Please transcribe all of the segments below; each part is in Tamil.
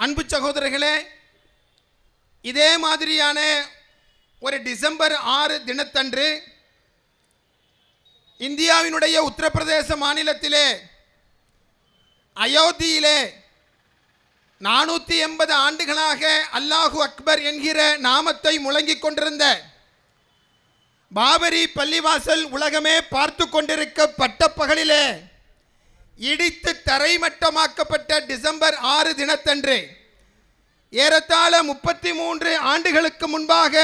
அன்பு சகோதரர்களே இதே மாதிரியான ஒரு டிசம்பர் ஆறு தினத்தன்று இந்தியாவினுடைய உத்தரப்பிரதேச மாநிலத்திலே அயோத்தியிலே நானூற்றி எண்பது ஆண்டுகளாக அல்லாஹு அக்பர் என்கிற நாமத்தை முழங்கிக் கொண்டிருந்த பாபரி பள்ளிவாசல் உலகமே பார்த்து கொண்டிருக்க பட்டப்பகலிலே இடித்து தரைமட்டமாக்கப்பட்ட டிசம்பர் ஆறு தினத்தன்று. ஏறத்தாழ முப்பத்தி மூன்று ஆண்டுகளுக்கு முன்பாக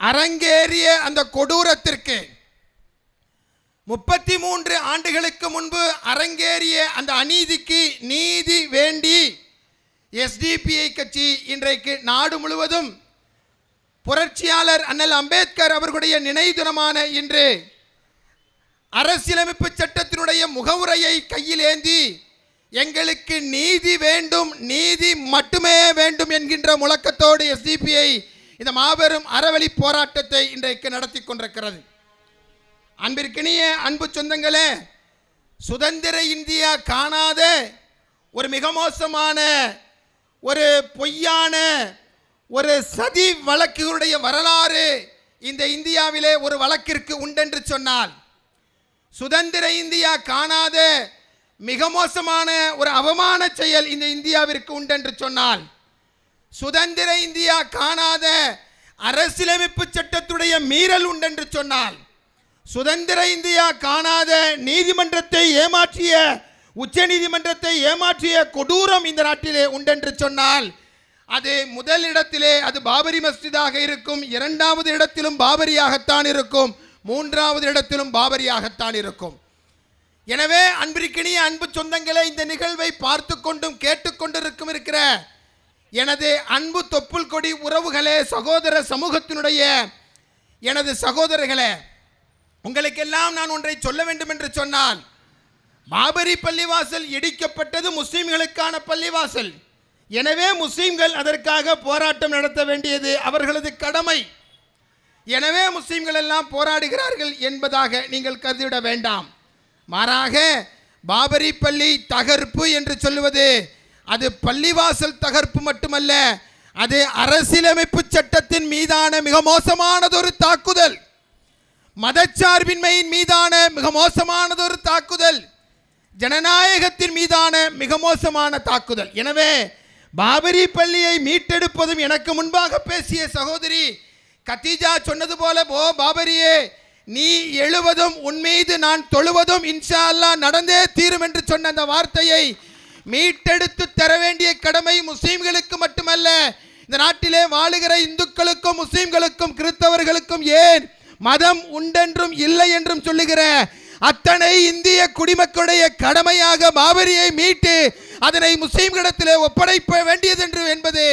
அரங்கேறிய அந்த கொடூரத்திற்கு முப்பத்தி மூன்று ஆண்டுகளுக்கு முன்பு அரங்கேறிய அந்த அநீதிக்கு நீதி வேண்டி எஸ்டிபிஐ கட்சி இன்றைக்கு நாடு முழுவதும் புரட்சியாளர் அண்ணல் அம்பேத்கர் அவர்களுடைய நினைவு தினமான இன்று அரசியலமைப்பு சட்டத்தினுடைய முகவுரையை கையில் ஏந்தி எங்களுக்கு நீதி வேண்டும் நீதி மட்டுமே வேண்டும் என்கின்ற முழக்கத்தோடு எஸ்டிபிஐ இந்த மாபெரும் அறவழி போராட்டத்தை இன்றைக்கு நடத்தி கொண்டிருக்கிறது. அன்பிற்கினிய அன்பு சொந்தங்களே சுதந்திர இந்தியா காணாத ஒரு மிக மோசமான ஒரு பொய்யான ஒரு சதி வழக்குகளுடைய வரலாறு இந்த இந்தியாவிலே ஒரு வழக்கிற்கு உண்டென்று சொன்னால் சுதந்திர இந்தியா காணாத மிக மோசமான ஒரு அவமான செயல் இந்த இந்தியாவிற்கு உண்டென்று சொன்னால் சுதந்திர இந்தியா காணாத அரசியலமைப்பு சட்டத்துடைய மீறல் உண்டென்று சொன்னால் சுதந்திர இந்தியா காணாத நீதிமன்றத்தை ஏமாற்றிய உச்ச நீதிமன்றத்தை ஏமாற்றிய கொடூரம் இந்த நாட்டிலே உண்டென்று சொன்னால் அது முதல் இடத்திலே அது பாபரி மஸ்ஜிதாக இருக்கும் இரண்டாவது இடத்திலும் பாபரியாகத்தான் இருக்கும். மூன்றாவது இடத்திலும் பாபரியாகத்தான் இருக்கும். எனவே அன்பிற்கினிய அன்பு சொந்தங்களே இந்த நிகழ்வை பார்த்து கொண்டும் கேட்டுக்கொண்டிருக்கும் இருக்கிற எனது அன்பு தொப்புள் கொடி உறவுகளே சகோதர சமூகத்தினுடைய எனது சகோதரர்களே உங்களுக்கெல்லாம் நான் ஒன்றை சொல்ல வேண்டும் என்று சொன்னால் பாபரி பள்ளிவாசல் இடிக்கப்பட்டது முஸ்லீம்களுக்கான பள்ளிவாசல். எனவே முஸ்லீம்கள் அதற்காக போராட்டம் நடத்த வேண்டியது அவர்களது கடமை. எனவே முஸ்லீம்கள் எல்லாம் போராடுகிறார்கள் என்பதாக நீங்கள் கருதிவிட வேண்டாம். மாறாக பாபரி பள்ளி தகர்ப்பு என்று சொல்லுவது அது பள்ளிவாசல் தகர்ப்பு மட்டுமல்ல அது அரசியலமைப்பு சட்டத்தின் மீதான மிக மோசமானதொரு தாக்குதல். மதச்சார்பின்மையின் மீதான மிக மோசமானதொரு தாக்குதல். ஜனநாயகத்தின் மீதான மிக மோசமான தாக்குதல். எனவே பாபரி பள்ளியை மீட்டெடுப்பதும் எனக்கு முன்பாக பேசிய சகோதரி கத்தீஜா சொன்னது போல ஓ பாபரியே நீ எழுவதும் உன் மீது நான் தொழுவதும் இன்ஷா அல்லாஹ் நடந்தே தீரும் என்று சொன்ன அந்த வார்த்தையை மீட்டெடுத்து தர வேண்டிய கடமை முஸ்லீம்களுக்கு மட்டுமல்ல இந்த நாட்டிலே வாழுகிற இந்துக்களுக்கும் முஸ்லீம்களுக்கும் கிறிஸ்தவர்களுக்கும் ஏன் மதம் உண்டென்றும் இல்லை என்றும் சொல்லுகிற அத்தனை இந்திய குடிமக்களுடைய கடமையாக பாபரியை மீட்டு அதனை முஸ்லீம்களிடத்திலே ஒப்படைப்ப வேண்டியது என்று என்பது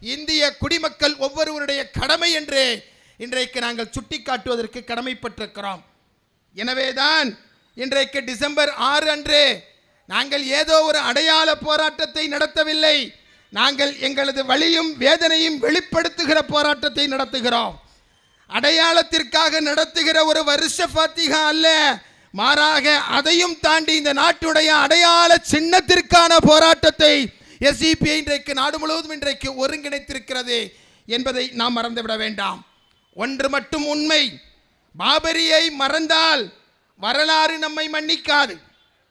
இந்திய குடிமக்கள் ஒவ்வொருவருடைய கடமை என்று இன்றைக்கு நாங்கள் சுட்டிக்காட்டுவதற்கு கடமைப்பட்டிருக்கிறோம். எனவேதான் இன்றைக்கு டிசம்பர் ஆறு அன்று நாங்கள் ஏதோ ஒரு அடையாள போராட்டத்தை நடத்தவில்லை. நாங்கள் எங்களது வழியும் வேதனையும் வெளிப்படுத்துகிற போராட்டத்தை நடத்துகிறோம். அடையாளத்திற்காக நடத்துகிற ஒரு வருஷ பாத்திகா அல்ல மாறாக அதையும் தாண்டி இந்த நாட்டுடைய அடையாள சின்னத்திற்கான போராட்டத்தை எஸ்இபிஐ இன்றைக்கு நாடு முழுவதும் இன்றைக்கு ஒருங்கிணைத்திருக்கிறது என்பதை நாம் மறந்துவிட வேண்டாம். ஒன்று மட்டும் உண்மை. பாபரியை மறந்தால் வரலாறு நம்மை மன்னிக்காது.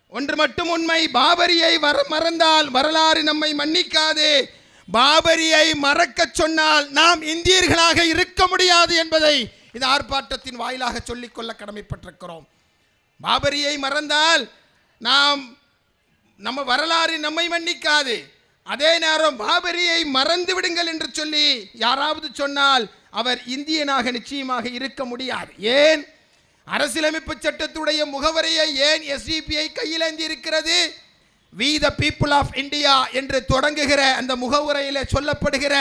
ஒன்று மட்டும் உண்மை. பாபரியை வர மறந்தால் வரலாறு நம்மை மன்னிக்காது. பாபரியை மறக்கச் சொன்னால் நாம் இந்தியர்களாக இருக்க முடியாது என்பதை இந்த ஆர்ப்பாட்டத்தின் வாயிலாக சொல்லிக்கொள்ள கடமைப்பட்டிருக்கிறோம். பாபரியை மறந்தால் நாம் நம்ம வரலாறு நம்மை மன்னிக்காது. அதே நேரம் பாபரியை மறந்து விடுங்கள் என்று சொல்லி யாராவது சொன்னால் அவர் இந்தியனாக நிச்சயமாக இருக்க முடியாது. ஏன்? அரசியலமைப்பு சட்டத்துடைய முகவரியை ஏன் எஸ்டிபிஐ கையிலேந்தி இருக்கிறது we the people of India என்று தொடங்குகிற அந்த முகவுரையில் சொல்லப்படுகிற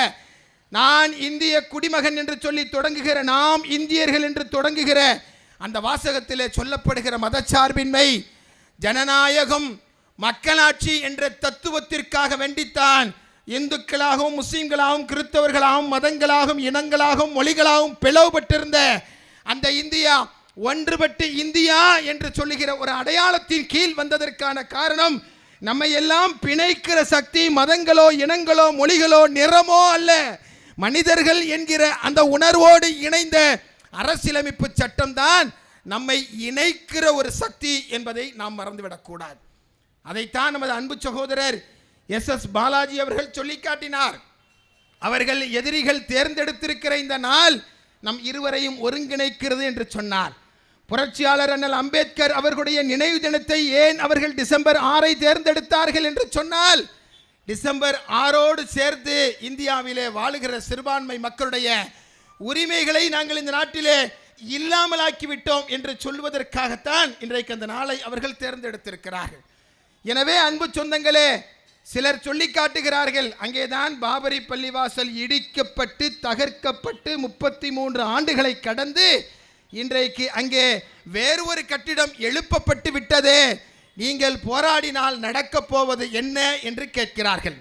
நான் இந்திய குடிமகன் என்று சொல்லி தொடங்குகிற நாம் இந்தியர்கள் என்று தொடங்குகிற அந்த வாசகத்தில் சொல்லப்படுகிற மதச்சார்பின்மை ஜனநாயகம் மக்களாட்சி என்ற தத்துவத்திற்காக வேண்டித்தான். இந்துக்களாகவும் முஸ்லீம்களாகவும் கிறிஸ்தவர்களாகவும் மதங்களாகவும் இனங்களாகவும் மொழிகளாகவும் பிளவுபட்டிருந்த அந்த இந்தியா ஒன்றுபட்டு இந்தியா என்று சொல்லுகிற ஒரு அடையாளத்தின் கீழ் வந்ததற்கான காரணம் நம்மை எல்லாம் பிணைக்கிற சக்தி மதங்களோ இனங்களோ மொழிகளோ நிறமோ அல்ல. மனிதர்கள் என்கிற அந்த உணர்வோடு இணைந்த அரசியலமைப்பு சட்டம்தான் நம்மை இணைக்கிற ஒரு சக்தி என்பதை நாம் மறந்துவிடக்கூடாது. அதைத்தான் நமது அன்பு சகோதரர் எஸ் எஸ் பாலாஜி அவர்கள் சொல்லி காட்டினார். அவர்கள் எதிரிகள் தேர்ந்தெடுத்திருக்கிற இந்த நாள் நம் இருவரையும் ஒருங்கிணைக்கிறது என்று சொன்னார். புரட்சியாளர் அண்ணல் அம்பேத்கர் அவர்களுடைய நினைவு தினத்தை ஏன் அவர்கள் டிசம்பர் ஆறை தேர்ந்தெடுத்தார்கள் என்று சொன்னால் டிசம்பர் ஆறோடு சேர்த்து இந்தியாவிலே வாழுகிற சிறுபான்மை மக்களுடைய உரிமைகளை நாங்கள் இந்த நாட்டிலே இல்லாமலாக்கிவிட்டோம் என்று சொல்வதற்காகத்தான் இன்றைக்கு அந்த நாளை அவர்கள் தேர்ந்தெடுத்திருக்கிறார்கள். எனவே அன்பு சொந்தங்களே சிலர் சொல்லி காட்டுகிறார்கள் அங்கேதான் பாபரி பள்ளிவாசல் இடிக்கப்பட்டு தகர்க்கப்பட்டு முப்பத்தி மூன்று ஆண்டுகளை கடந்து இன்றைக்கு அங்கே வேறு ஒரு கட்டிடம் எழுப்பப்பட்டு விட்டதே நீங்கள் போராடினால் நடக்கப் போவது என்ன என்று கேட்கிறார்கள்.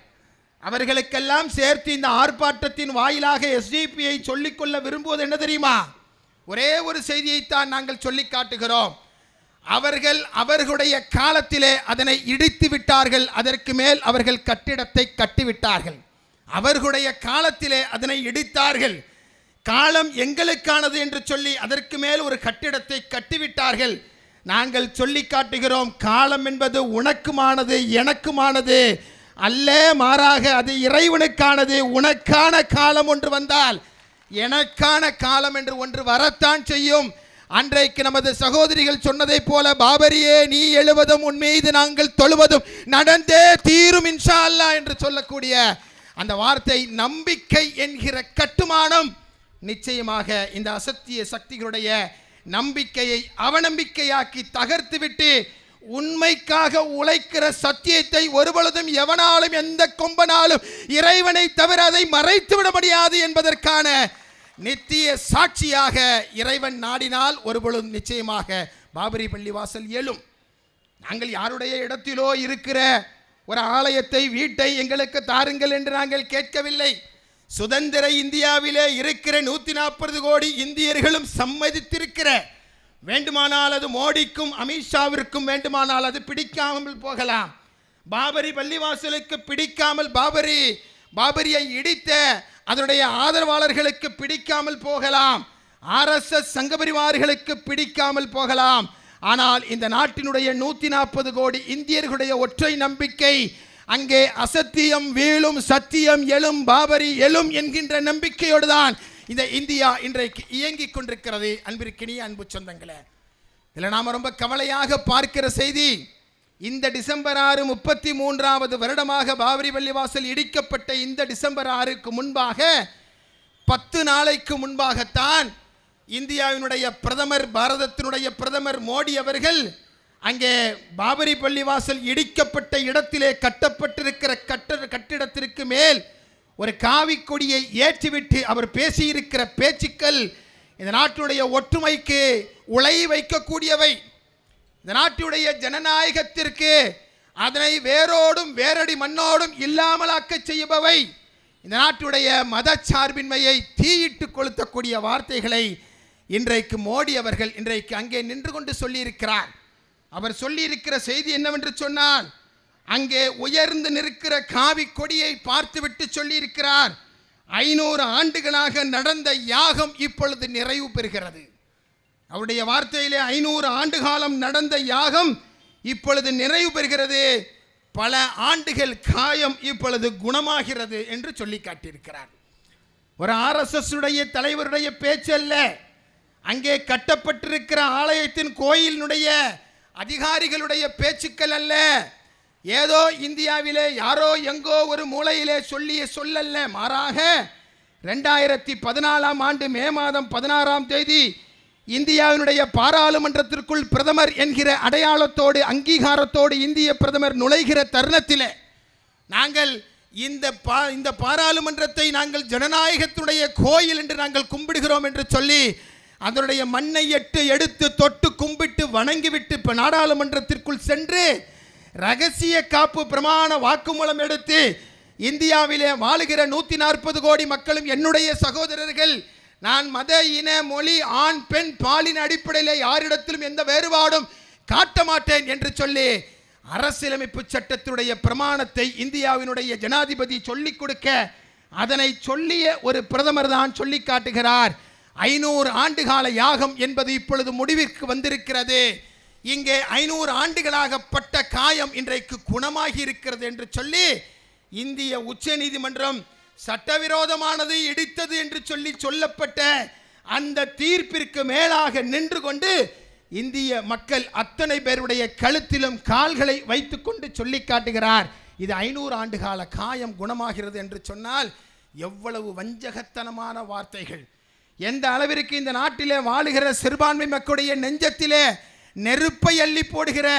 அவர்களுக்கெல்லாம் சேர்த்து இந்த ஆர்ப்பாட்டத்தின் வாயிலாக எஸ்டிபியை சொல்லிக்கொள்ள விரும்புவது என்ன தெரியுமா? ஒரே ஒரு செய்தியைத்தான் நாங்கள் சொல்லி காட்டுகிறோம். அவர்கள் அவர்களுடைய காலத்திலே அதனை இடித்து விட்டார்கள். அதற்கு மேல் அவர்கள் கட்டிடத்தை கட்டிவிட்டார்கள். அவர்களுடைய காலத்திலே அதனை இடித்தார்கள். காலம் எங்களுக்கானது என்று சொல்லி அதற்கு மேல் ஒரு கட்டிடத்தை கட்டிவிட்டார்கள். நாங்கள் சொல்லி காட்டுகிறோம் காலம் என்பது உனக்குமானது எனக்குமானது அல்ல. மாறாக அது இறைவனுக்கானது. உனக்கான காலம் ஒன்று வந்தால் எனக்கான காலம் என்று ஒன்று வரத்தான் செய்யும். அன்றைக்கு நமது சகோதரிகள் சொன்னதைப் போல பாபரியே நீ எழுவதும் உன் மீது நாங்கள் தொழுவதும் நடந்தே தீரும் இன்ஷா அல்லாஹ் என்று சொல்லக்கூடிய அந்த வார்த்தை நம்பிக்கை என்கிற கட்டுமானம் நிச்சயமாக இந்த அசத்திய சக்திகளுடைய நம்பிக்கையை அவநம்பிக்கையாக்கி தகர்த்துவிட்டு உண்மைக்காக உழைக்கிற சத்தியத்தை ஒருபொழுதும் எவனாலும் எந்த கொம்பனாலும் இறைவனை தவிர அதை மறைத்து விட முடியாது என்பதற்கான நித்திய சாட்சியாக இறைவன் நாடினால் ஒருபொழுது நிச்சயமாக பாபரி பள்ளிவாசல் எழும். நாங்கள் யாருடைய இடத்திலோ இருக்கிற ஒரு ஆலயத்தை வீட்டை எங்களுக்கு தாருங்கள் என்று நாங்கள் கேட்கவில்லை. சுதந்திர இந்தியாவிலே இருக்கிற நூத்தி நாற்பது கோடி இந்தியர்களும் சம்மதித்திருக்கிற வேண்டுமானால் அது மோடிக்கும் அமித்ஷாவிற்கும் வேண்டுமானால் அது பிடிக்காமல் போகலாம். பாபரி பள்ளிவாசலுக்கு பிடிக்காமல் பாபரி பாபரியை இடித்த அதனுடைய ஆதரவாளர்களுக்கு பிடிக்காமல் போகலாம். ஆர்எஸ்எஸ் சங்கபரிவார்களுக்கு பிடிக்காமல் போகலாம். ஆனால் இந்த நாட்டினுடைய நூற்றி நாற்பது கோடி இந்தியர்களுடைய ஒற்றை நம்பிக்கை அங்கே அசத்தியம் வீழும் சத்தியம் எழும் பாபரி எழும் என்கின்ற நம்பிக்கையோடு தான் இந்த இந்தியா இன்றைக்கு இயங்கிக் கொண்டிருக்கிறது. அன்பிற்கினிய அன்பு சொந்தங்களே இதில் நாம் ரொம்ப கவலையாக பார்க்கிற செய்தி இந்த டிசம்பர் ஆறு முப்பத்தி மூன்றாவது வருடமாக பாபரி பள்ளிவாசல் இடிக்கப்பட்ட இந்த டிசம்பர் ஆறுக்கு முன்பாக பத்து நாளைக்கு முன்பாகத்தான் இந்தியாவினுடைய பிரதமர் பாரதத்தினுடைய பிரதமர் மோடி அவர்கள் அங்கே பாபரி பள்ளிவாசல் இடிக்கப்பட்ட இடத்திலே கட்டப்பட்டிருக்கிற கட்ட கட்டிடத்திற்கு மேல் ஒரு காவி கொடியை ஏற்றிவிட்டு அவர் பேசியிருக்கிற பேச்சுக்கள் இந்த நாட்டினுடைய ஒற்றுமைக்கு உலை வைக்கக்கூடியவை. இந்த நாட்டுடைய ஜனநாயகத்திற்கு அதனை வேரோடும் வேரடி மண்ணோடும் இல்லாமலாக்க செய்பவை. இந்த நாட்டுடைய மதச்சார்பின்மையை தீயிட்டு கொளுத்தக்கூடிய வார்த்தைகளை இன்றைக்கு மோடி அவர்கள் இன்றைக்கு அங்கே நின்று கொண்டு சொல்லியிருக்கிறார். அவர் சொல்லியிருக்கிற செய்தி என்னவென்று சொன்னால் அங்கே உயர்ந்து நிற்கிற காவி கொடியை பார்த்துவிட்டு சொல்லியிருக்கிறார். ஐநூறு ஆண்டுகளாக நடந்த யாகம் இப்பொழுது நிறைவு பெறுகிறது. அவருடைய வார்த்தையிலே ஐநூறு ஆண்டு காலம் நடந்த யாகம் இப்பொழுது நிறைவு பெறுகிறது. பல ஆண்டுகள் காயம் இப்பொழுது குணமாகிறது என்று சொல்லி காட்டியிருக்கிறார். ஒரு ஆர்எஸ்எஸ் உடைய தலைவருடைய பேச்சல்ல அங்கே கட்டப்பட்டிருக்கிற ஆலயத்தின் கோயிலினுடைய அதிகாரிகளுடைய பேச்சுக்கள் அல்ல. ஏதோ இந்தியாவிலே யாரோ எங்கோ ஒரு மூலையிலே சொல்லிய சொல்லல்ல. மாறாக ரெண்டாயிரத்தி பதினாலாம் ஆண்டு மே மாதம் பதினாறாம் தேதி இந்தியாவினுடைய பாராளுமன்றத்திற்குள் பிரதமர் என்கிற அடையாளத்தோடு அங்கீகாரத்தோடு இந்திய பிரதமர் நுழைகிற தருணத்தில் நாங்கள் இந்த பா இந்த பாராளுமன்றத்தை நாங்கள் ஜனநாயகத்துடைய கோயில் என்று நாங்கள் கும்பிடுகிறோம் என்று சொல்லி அதனுடைய மண்ணை எட்டு எடுத்து தொட்டு கும்பிட்டு வணங்கிவிட்டு இப்போ நாடாளுமன்றத்திற்குள் சென்று ரகசிய காப்பு பிரமாண வாக்குமூலம் எடுத்து இந்தியாவிலே வாழுகிற நூற்றி நாற்பது கோடி மக்களும் என்னுடைய சகோதரர்கள் நான் மத இன மொழி ஆண் பெண் பாலின அடிப்படையில் யாரிடத்திலும் எந்த வேறுபாடும் காட்ட மாட்டேன் என்று சொல்லி அரசியலமைப்பு சட்டத்தினுடைய பிரமாணத்தை இந்தியாவினுடைய ஜனாதிபதி சொல்லிக் கொடுக்க அதனை சொல்லிய ஒரு பிரதமர் தான் சொல்லி காட்டுகிறார். ஐநூறு ஆண்டுகால யாகம் என்பது இப்பொழுது முடிவிற்கு வந்திருக்கிறது. இங்கே ஐநூறு ஆண்டுகளாக பட்ட காயம் இன்றைக்கு குணமாகி இருக்கிறது என்று சொல்லி இந்திய உச்சநீதிமன்றம் சட்டவிரோதமானது இடித்தது என்று சொல்லி சொல்லப்பட்ட அந்த தீர்ப்பிற்கு மேலாக நின்று கொண்டு இந்திய மக்கள் அத்தனை பேருடைய கழுத்திலும் கால்களை வைத்துக்கொண்டு சொல்லி காட்டுகிறார். இது ஐநூறு ஆண்டு கால காயம் குணமாகிறது என்று சொன்னால் எவ்வளவு வஞ்சகத்தனமான வார்த்தைகள். எந்த அளவிற்கு இந்த நாட்டிலே வாழுகிற சிறுபான்மை மக்களுடைய நெஞ்சத்திலே நெருப்பை அள்ளி போடுகிற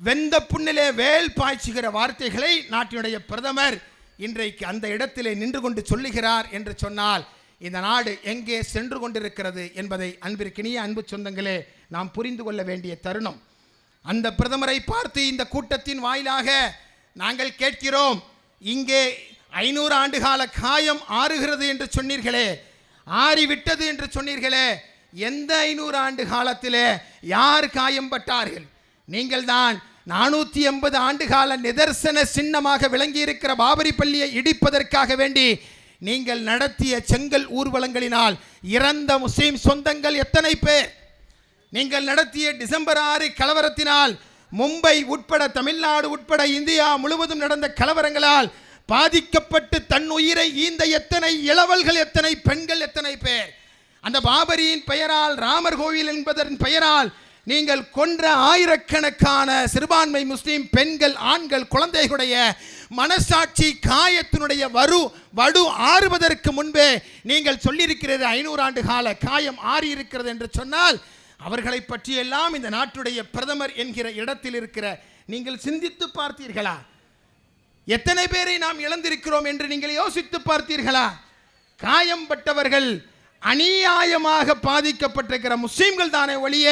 வெந்த புண்ணிலே வேல் பாய்ச்சுகிற வார்த்தைகளை நாட்டினுடைய பிரதமர் இன்றைக்கு அந்த இடத்திலே நின்று கொண்டு சொல்லுகிறார் என்று சொன்னால் இந்த நாடு எங்கே சென்று கொண்டிருக்கிறது என்பதை அன்பிற்கினிய அன்பு சொந்தங்களே நாம் புரிந்து கொள்ள வேண்டிய தருணம். அந்த பிரதமரை பார்த்து இந்த கூட்டத்தின் வாயிலாக நாங்கள் கேட்கிறோம் இங்கே ஐநூறு ஆண்டுகால காயம் ஆறுகிறது என்று சொன்னீர்களே ஆறிவிட்டது என்று சொன்னீர்களே எந்த ஐநூறு ஆண்டு காலத்திலே யார் காயம் பட்டார்கள் நீங்கள் தான் நானூற்றி எண்பது ஆண்டுகால நிதர்சன சின்னமாக விளங்கியிருக்கிற பாபரி பள்ளியை இடிப்பதற்காக வேண்டி நீங்கள் நடத்திய செங்கல் ஊர்வலங்களினால் இறந்த முஸ்லீம் சொந்தங்கள் எத்தனை பேர்? நீங்கள் நடத்திய டிசம்பர் ஆறு கலவரத்தினால் மும்பை உட்பட தமிழ்நாடு உட்பட இந்தியா முழுவதும் நடந்த கலவரங்களால் பாதிக்கப்பட்டு தன் உயிரை ஈந்த எத்தனை இளவல்கள் எத்தனை பெண்கள் எத்தனை பேர்? அந்த பாபரியின் பெயரால் ராமர் கோவில் என்பதன் பெயரால் நீங்கள் கொன்ற ஆயிரக்கணக்கான சிறுபான்மை முஸ்லீம் பெண்கள் ஆண்கள் குழந்தைகளுடைய மனசாட்சி காயத்தினுடைய வரு வடு ஆறுவதற்கு முன்பே நீங்கள் சொல்லியிருக்கிறது ஐநூறு ஆண்டு கால காயம் ஆறி இருக்கிறது என்று சொன்னால் அவர்களை பற்றியெல்லாம் இந்த நாட்டுடைய பிரதமர் என்கிற இடத்தில் இருக்கிற நீங்கள் சிந்தித்து பார்த்தீர்களா? எத்தனை பேரை நாம் இழந்திருக்கிறோம் என்று நீங்கள் யோசித்து பார்த்தீர்களா? காயம்பட்டவர்கள் அநியாயமாக பாதிக்கப்பட்டிருக்கிற முஸ்லிம்கள் தானே ஒழிய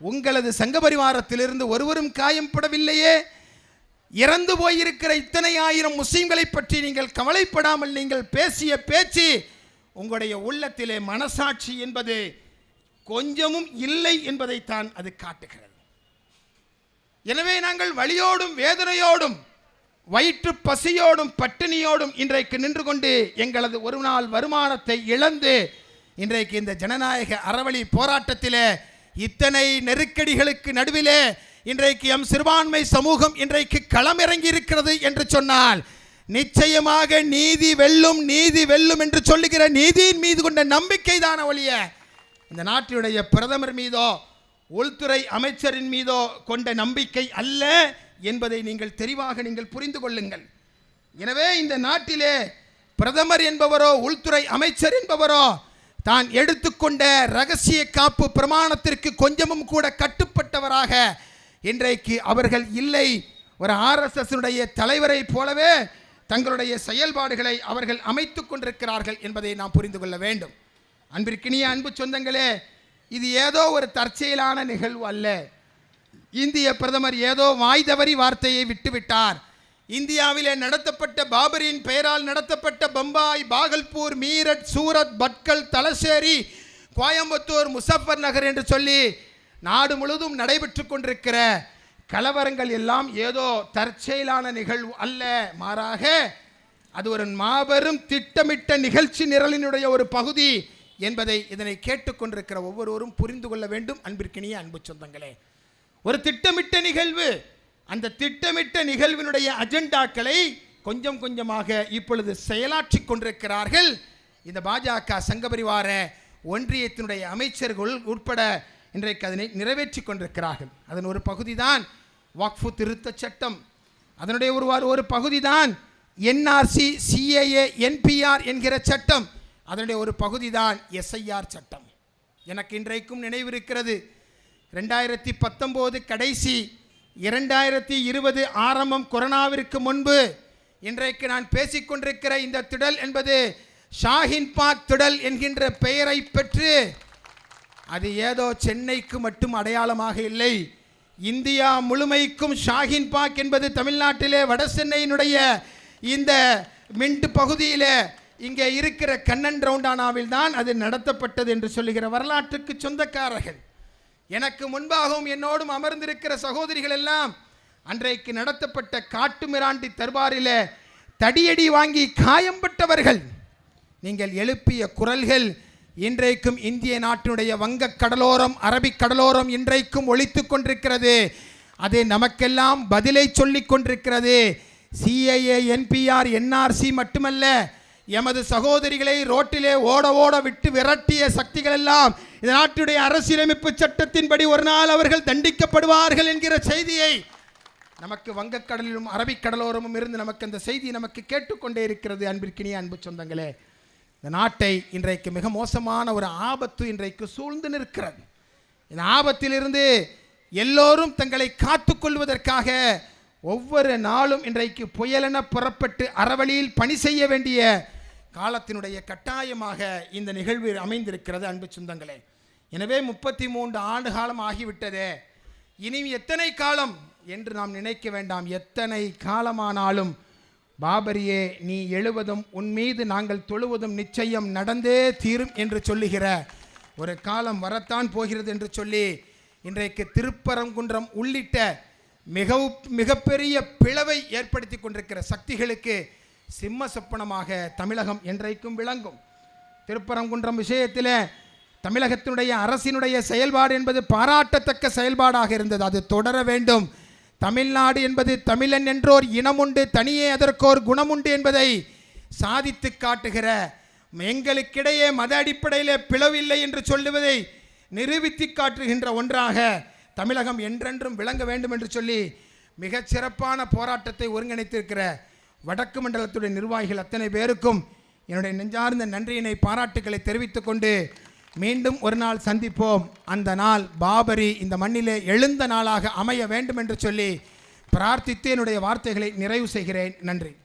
உங்களது சங்க பரிவாரத்திலிருந்து ஒருவரும் காயம்படவில்லையே இறந்து போயிருக்கிற இத்தனை ஆயிரம் முஸ்லீம்களை பற்றி நீங்கள் கவலைப்படாமல் நீங்கள் பேசிய பேச்சு உங்களுடைய உள்ளத்திலே மனசாட்சி என்பது கொஞ்சமும் இல்லை என்பதைத்தான் அது காட்டுகிறது. எனவே நாங்கள் வழியோடும் வேதனையோடும் வயிற்று பசியோடும் பட்டினியோடும் இன்றைக்கு நின்று கொண்டு எங்களது ஒரு நாள் வருமானத்தை இழந்து இன்றைக்கு இந்த ஜனநாயக அறவழி போராட்டத்திலே இத்தனை நெருக்கடிகளுக்கு நடுவிலே இன்றைக்கு எம் சிறுபான்மை சமூகம் இன்றைக்கு களமிறங்கி இருக்கிறது என்று சொன்னால் நிச்சயமாக நீதி வெல்லும் நீதி வெல்லும் என்று சொல்லுகிற நீதியின் மீது கொண்ட நம்பிக்கை தான ஒழிய இந்த நாட்டினுடைய பிரதமர் மீதோ உள்துறை அமைச்சரின் மீதோ கொண்ட நம்பிக்கை அல்ல என்பதை நீங்கள் தெளிவாக நீங்கள் புரிந்து கொள்ளுங்கள். எனவே இந்த நாட்டிலே பிரதமர் என்பவரோ உள்துறை அமைச்சர் என்பவரோ தான் எடுத்துக்கொண்ட ரகசிய காப்பு பிரமாணத்திற்கு கொஞ்சமும் கூட கட்டுப்பட்டவராக இன்றைக்கு அவர்கள் இல்லை. ஒரு ஆர்எஸ்எஸ்னுடைய தலைவரை போலவே தங்களுடைய செயல்பாடுகளை அவர்கள் அமைத்து கொண்டிருக்கிறார்கள் என்பதை நாம் புரிந்து கொள்ள வேண்டும். அன்பிற்கினிய அன்பு சொந்தங்களே இது ஏதோ ஒரு தற்செயலான நிகழ்வு அல்ல. இந்திய பிரதமர் ஏதோ வாய் தவறி வார்த்தையை விட்டுவிட்டார். இந்தியாவிலே நடத்தப்பட்ட பாபரின் பெயரால் நடத்தப்பட்ட பம்பாய் பாகல்பூர் மீரட் சூரத் பட்கல் தலசேரி கோயம்புத்தூர் முசஃபர் நகர் என்று சொல்லி நாடு முழுவதும் நடைபெற்று கொண்டிருக்கிற கலவரங்கள் எல்லாம் ஏதோ தற்செயலான நிகழ்வு அல்ல. மாறாக அது ஒரு மாபெரும் திட்டமிட்ட நிகழ்ச்சி நிரலினுடைய ஒரு பகுதி என்பதை இதனை கேட்டுக்கொண்டிருக்கிற ஒவ்வொருவரும் புரிந்து கொள்ள வேண்டும். அன்பிற்கினிய அன்பு சொந்தங்களே ஒரு திட்டமிட்ட நிகழ்வு. அந்த திட்டமிட்ட நிகழ்வினுடைய அஜெண்டாக்களை கொஞ்சம் கொஞ்சமாக இப்பொழுது செயலாற்றி கொண்டிருக்கிறார்கள். இந்த பாஜக சங்கபரிவார ஒன்றியத்தினுடைய அமைச்சர்கள் உட்பட இன்றைக்கு அதனை நிறைவேற்றி கொண்டிருக்கிறார்கள். அதன் ஒரு பகுதி தான் வக்ஃபு திருத்தச் சட்டம். அதனுடைய ஒரு ஒரு பகுதி தான் என்ஆர்சி சிஏஏ என்பிஆர் என்கிற சட்டம். அதனுடைய ஒரு பகுதி தான் எஸ்ஐஆர் சட்டம். எனக்கு இன்றைக்கும் நினைவிருக்கிறது ரெண்டாயிரத்தி பத்தொம்போது கடைசி இரண்டாயிரத்தி இருபது ஆரம்பம் கொரோனாவிற்கு முன்பு இன்றைக்கு நான் பேசிக்கொண்டிருக்கிற இந்த திடல் என்பது ஷாஹின் பாக் திடல் என்கின்ற பெயரை பெற்று அது ஏதோ சென்னைக்கு மட்டும் அடையாளமாக இல்லை. இந்தியா முழுமைக்கும் ஷாஹின் பாக் என்பது தமிழ்நாட்டிலே வட சென்னையினுடைய இந்த மின்ட் பகுதியில் இங்கே இருக்கிற கண்ணன் ரவுண்டானாவில் தான் அது நடத்தப்பட்டது என்று சொல்லுகிற வரலாற்றுக்கு சொந்தக்காரர்கள். எனக்கு முன்பாகவும் என்னோடும் அமர்ந்திருக்கிற சகோதரிகள் எல்லாம் அன்றைக்கு நடத்தப்பட்ட காட்டுமிராண்டி தர்பாரிலே தடியடி வாங்கி காயம்பட்டவர்கள். நீங்கள் எழுப்பிய குரல்கள் இன்றைக்கும் இந்திய நாட்டினுடைய வங்கக் கடலோரம் அரபிக் கடலோரம் இன்றைக்கும் ஒழித்து கொண்டிருக்கிறது. அது நமக்கெல்லாம் பதிலை சொல்லிக் கொண்டிருக்கிறது. சிஐஏ என்பிஆர் என்ஆர்சி மட்டுமல்ல எமது சகோதரிகளை ரோட்டிலே ஓட ஓட விட்டு விரட்டிய சக்திகள் எல்லாம் இந்த நாட்டுடைய அரசியலமைப்பு சட்டத்தின்படி ஒரு நாள் அவர்கள் தண்டிக்கப்படுவார்கள் என்கிற செய்தியை நமக்கு வங்கக்கடலிலும் அரபிக்கடலோரமும் இருந்து நமக்கு அந்த செய்தி நமக்கு கேட்டுக்கொண்டே இருக்கிறது அன்பிற்கினிய அன்பு சொந்தங்களே. இந்த நாட்டை இன்றைக்கு மிக மோசமான ஒரு ஆபத்து இன்றைக்கு சூழ்ந்து நிற்கிறது. இந்த ஆபத்திலிருந்து எல்லோரும் தங்களை காத்துக்கொள்வதற்காக ஒவ்வொரு நாளும் இன்றைக்கு புயலென புறப்பட்டு அறவழியில் பணி செய்ய வேண்டிய காலத்தினுடைய கட்டாயமாக இந்த நிகழ்வு அமைந்திருக்கிறது அன்பு சொந்தங்களே. எனவே முப்பத்தி மூன்று ஆண்டு காலம் ஆகிவிட்டதே. இனி எத்தனை காலம் என்று நாம் நினைக்க வேண்டாம். எத்தனை காலமானாலும் பாபரியே நீ எழுவதும் உன் மீது நாங்கள் தொழுவதும் நிச்சயம் நடந்தே தீரும் என்று சொல்லுகிற ஒரு காலம் வரத்தான் போகிறது என்று சொல்லி இன்றைக்கு திருப்பரங்குன்றம் உள்ளிட்ட மிகவும் மிகப்பெரிய பிளவை ஏற்படுத்தி கொண்டிருக்கிற சக்திகளுக்கு சிம்ம சொப்பனமாக தமிழகம் என்றைக்கும் விளங்கும். திருப்பரங்குன்றம் விஷயத்தில் தமிழகத்தினுடைய அரசினுடைய செயல்பாடு என்பது பாராட்டத்தக்க செயல்பாடாக இருந்தது. அது தொடர வேண்டும். தமிழ்நாடு என்பது தமிழன் என்றோர் இனமுண்டு தனியே அதற்கோர் குணமுண்டு என்பதை சாதித்து காட்டுகிற எங்களுக்கிடையே மத அடிப்படையில் பிளவில்லை என்று சொல்லுவதை நிரூபித்து காட்டுகின்ற ஒன்றாக தமிழகம் என்றென்றும் விளங்க வேண்டும் என்று சொல்லி மிகச் சிறப்பான போராட்டத்தை ஒருங்கிணைத்திருக்கிற வடக்கு மண்டலத்துடைய நிர்வாகிகள் அத்தனை பேருக்கும் என்னுடைய நெஞ்சார்ந்த நன்றியினை பாராட்டுக்களை தெரிவித்து கொண்டு மீண்டும் ஒரு நாள் சந்திப்போம். அந்த நாள் பாபரி இந்த மண்ணிலே எழுந்த நாளாக அமைய வேண்டும் என்று சொல்லி பிரார்த்தித்து என்னுடைய வார்த்தைகளை நிறைவு செய்கிறேன். நன்றி.